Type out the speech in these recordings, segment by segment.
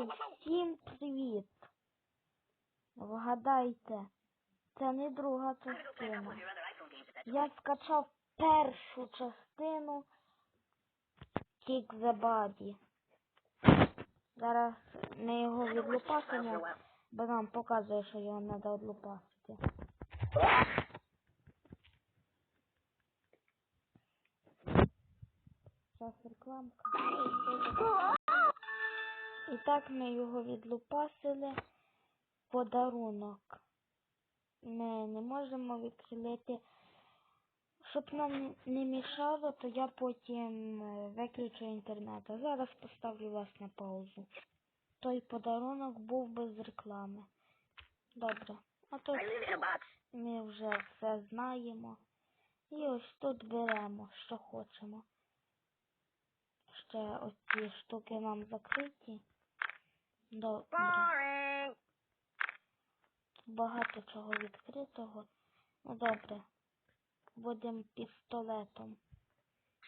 Друзі, всім привіт! Вгадайте, це не друга частина. Я скачав першу частину Kick the Body. Зараз ми його відлупасимо, бо нам показує, що його треба відлупасити. Зараз рекламка. І так ми його відлупасили. Подарунок. Ми не можемо відхилити. Щоб нам не мішало, то я потім е, виключу інтернет. А зараз поставлю вас на паузу. Той подарунок був без реклами. Добре. А тут ми вже все знаємо. І ось тут беремо, що хочемо. Ще ось ці штуки нам закриті. Добре. Багато чого відкритого. Ну добре. Будемо пістолетом.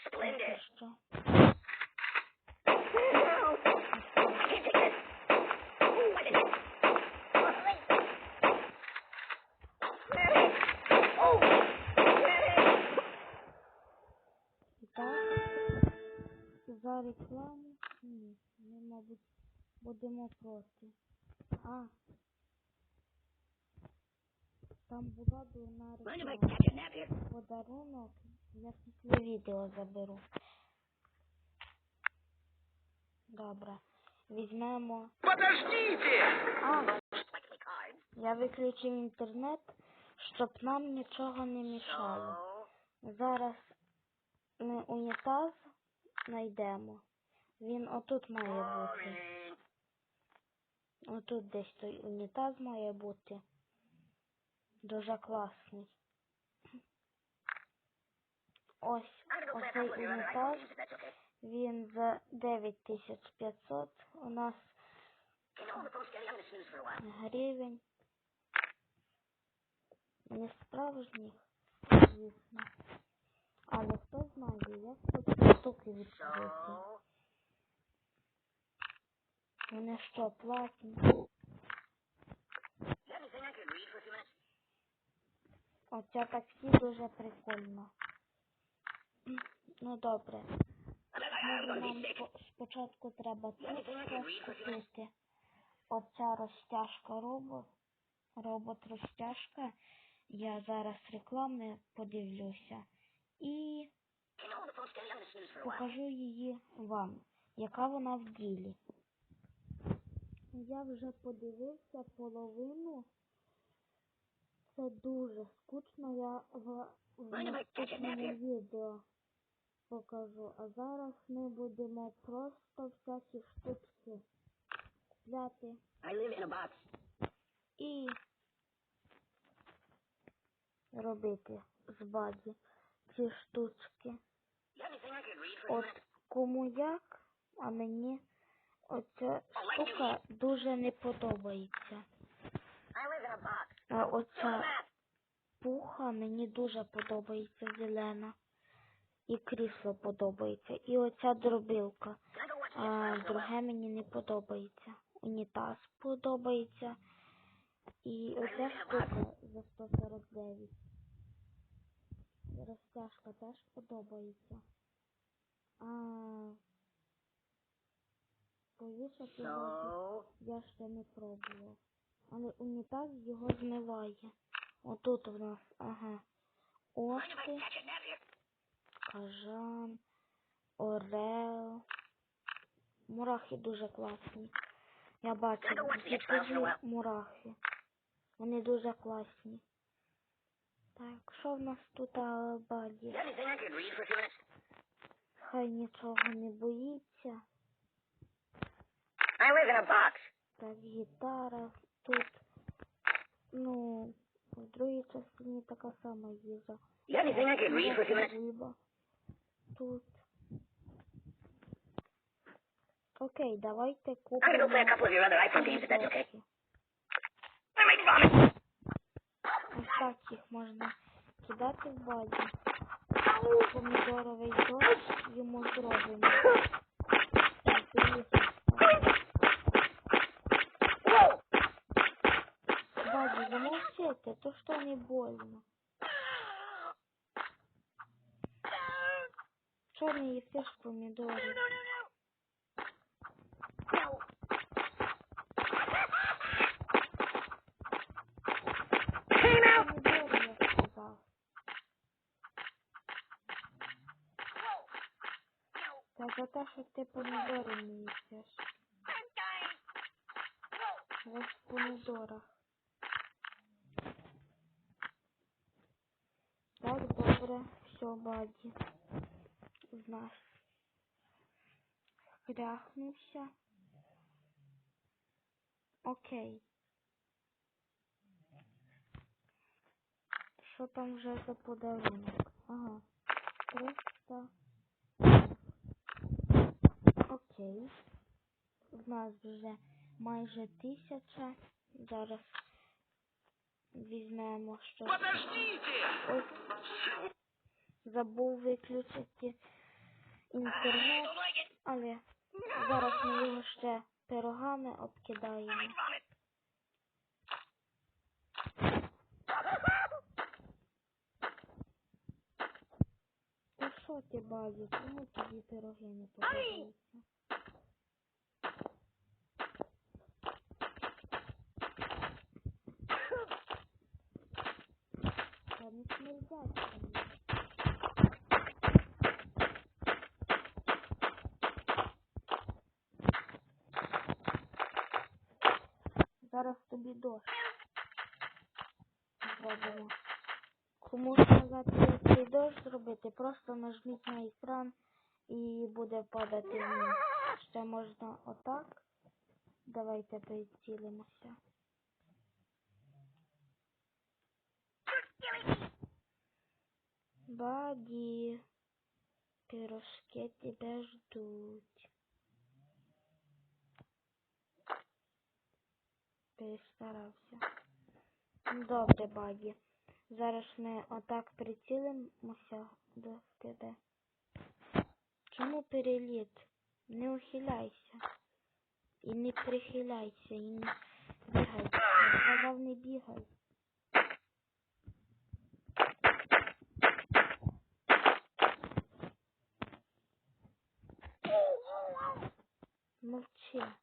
Splendid. що. Так. За рекламу. Ні, ми, мабуть, будемо проти. А. Там була дурна реклама. Подарунок я після відео заберу. Добре. Візьмемо. Подождите! А, я виключив інтернет, щоб нам нічого не мішало. Зараз ми унітаз знайдемо. Він отут має бути. Отут десь той унітаз має бути. Дуже класний. Ось оцей унітаз. Він за 9500. У нас гривень. Не справжніх, звісно. Але хто знає, як тут штуки відкрити. So, Вони що, платні? you have anything I could read for a few minutes? Оця таксі дуже прикольно. Ну добре. Нам спочатку треба купити. Оця розтяжка робот. Робот розтяжка. Я зараз реклами подивлюся. І покажу її вам, яка вона в ділі. Я вже подивився половину. Це дуже скучно, я в, в наступному відео покажу. А зараз ми будемо просто всякі штучки купляти I live in a box. і робити з баді ці штучки. От кому як, а мені оця штука дуже не подобається. А оця пуха мені дуже подобається зелена. І крісло подобається. І оця дробилка. А друге мені не подобається. Унітаз подобається. І оця штука за 149. Розтяжка теж подобається. А його So, я ще не пробував. Але унітаз його змиває. Отут в нас, ага. here? кажан, орел. Мурахи дуже класні. Я бачу while? мурахи. Вони дуже класні. Так, що в нас тут а, баді? have anything I could read for a few minutes? Хай нічого не боїться. I live in a box. Так, гітара тут. Ну, в другій частині така сама їжа. You have anything I could read for a few minutes? Тут. Окей, давайте I'm купимо. gonna go play a couple of your other iPhone games if that's okay. I might vomit. Ось так їх можна кидати в базі. Помідоровий дощ йому зробимо. Так, і їх ставимо. ты? То что не больно? Чё не едишь помидоры? Помидоры, я сказал. Та за те, що ти помідори не їсиш. Весь в помідорах. Так, добре, все, баді. З нас. Хряхнувся. Окей. Що там вже за подарунок? Ага. 300. Окей. В нас вже майже тисяча. Зараз візьмемо щось. Подождите! Ой, забув виключити інтернет, але зараз ми його ще пирогами обкидаємо. Та що ти базі, чому тобі пироги не подобаються? Та не смердять мені. Зараз тобі дощ. Зробимо. Кому сказати, цей дощ зробити, просто нажміть на екран і буде падати. Ще можна отак. Давайте прицілимося. Баді, пирожки тебе ждуть. Перестарався. Ну, Добре, Баді. Зараз ми отак прицілимося до тебе. Чому переліт? Не ухиляйся. І не прихиляйся, і не бігай. Я сказав, не бігай. Мовчи.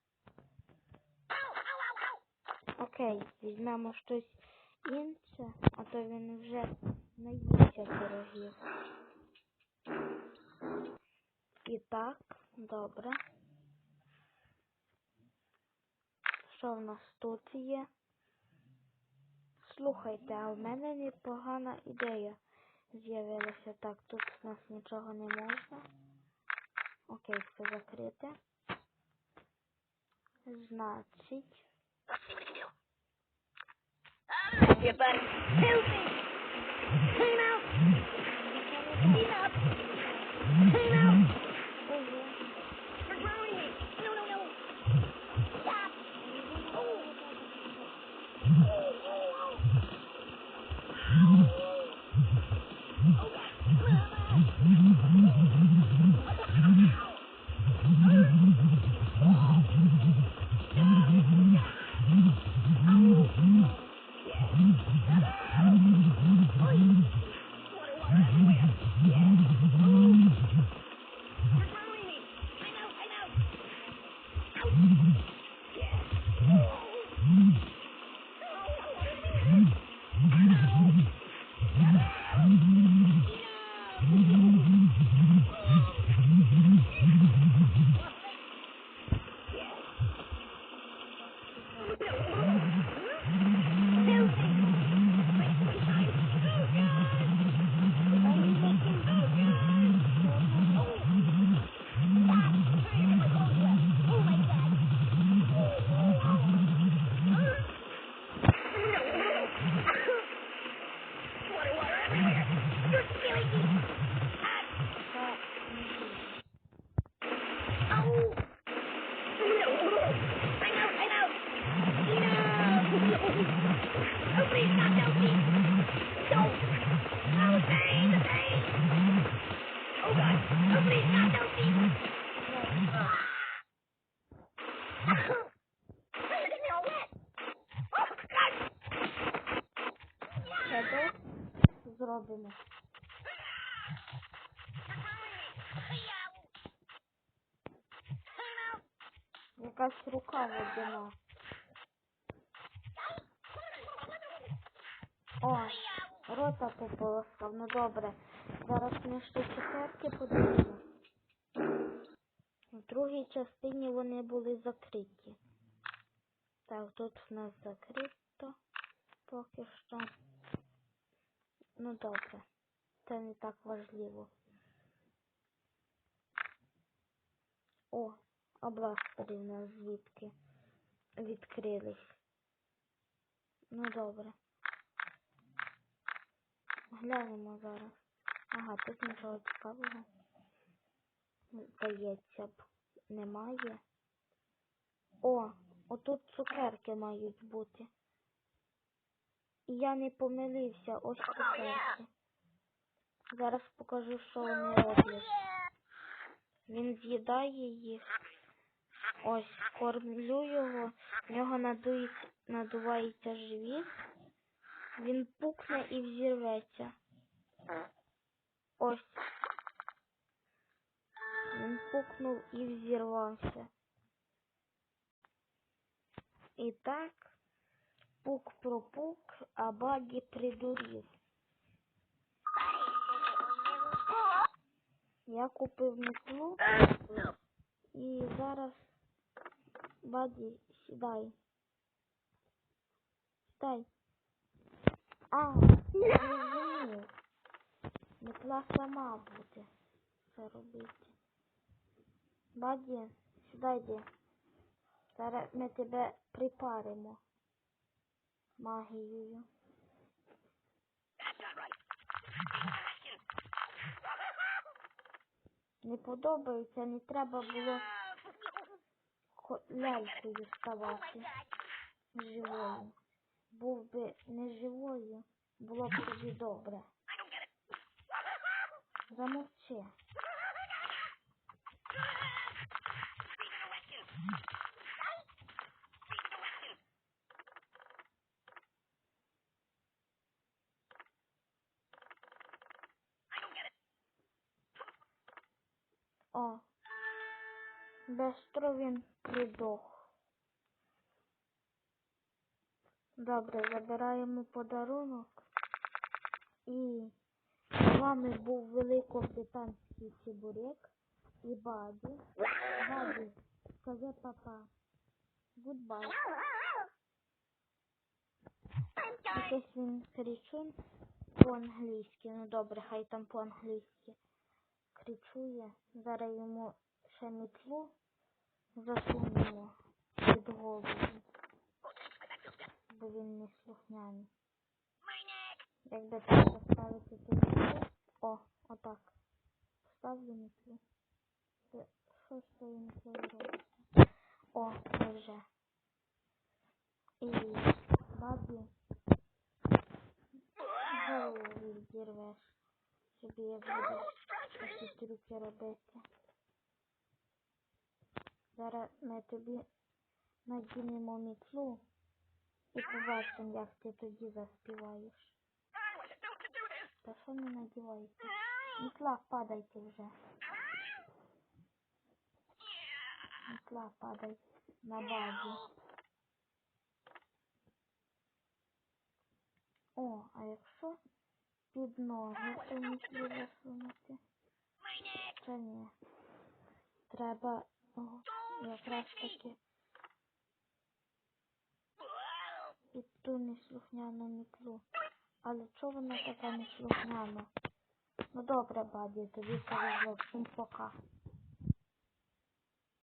Окей, візьмемо щось інше, а то він вже наївся пирогів. І так, добре. Що в нас тут є? Слухайте, а в мене непогана ідея з'явилася. Так, тут у нас нічого не можна. Окей, все закрите. Значить. your butt. me. Робимо? Якась рука водяна. О, рота пополоскав. Ну добре. Зараз ми ще цукерки подивимо. В другій частині вони були закриті. Так, тут в нас закрито поки що. Ну добре. Це не так важливо. О, областери в нас звідки відкрились. Ну добре. Глянемо зараз. Ага, тут нічого цікавого. Здається б, немає. О, отут цукерки мають бути. Я не помилився, ось цукерки. Зараз покажу, що вони роблять. Він з'їдає їх. Ось, кормлю його, в нього надується, надувається живіт. Він пукне і взірветься. Ось. Він пукнув і взірвався. І так, пук пропук, а багі придурів. Я купив метлу і зараз Баді, сідай. Сідай. А, не. Метла сама буде це робити. Баді, сідай. Зараз ми тебе припаримо магією. Не подобається, не треба було лялькою ставати живою. Був би не живою, було б тобі добре. Замовчи. О, Бестро він придох. Добре, забираємо подарунок. І з вами був великобританський чебурек і Баді. Баді, скажи папа. Гудбай. Якийсь він кричун по-англійськи. Ну добре, хай там по-англійськи. Кричує. Зараз йому ще мітлу засунемо під голову. Бо він не слухняний. Якби так поставити ту мітлу. О, отак. Ставлю мітлу. Це- Що з цією мітлою робиться? О, це вже. І бабі голову відірвеш. Собі я буду такі трюки робити. Зараз ми тобі надінемо мітлу і побачимо, як ти тоді заспіваєш. Та що не надівається? Мітла, падайте вже. Мітла, падай на базі. О, а якщо під ноги ту мітлу засунути? Ні. Треба о, якраз таки під ту неслухняну мітлу. Але чого вона така неслухняна? Ну добре, баді, тобі повезло. Всім пока.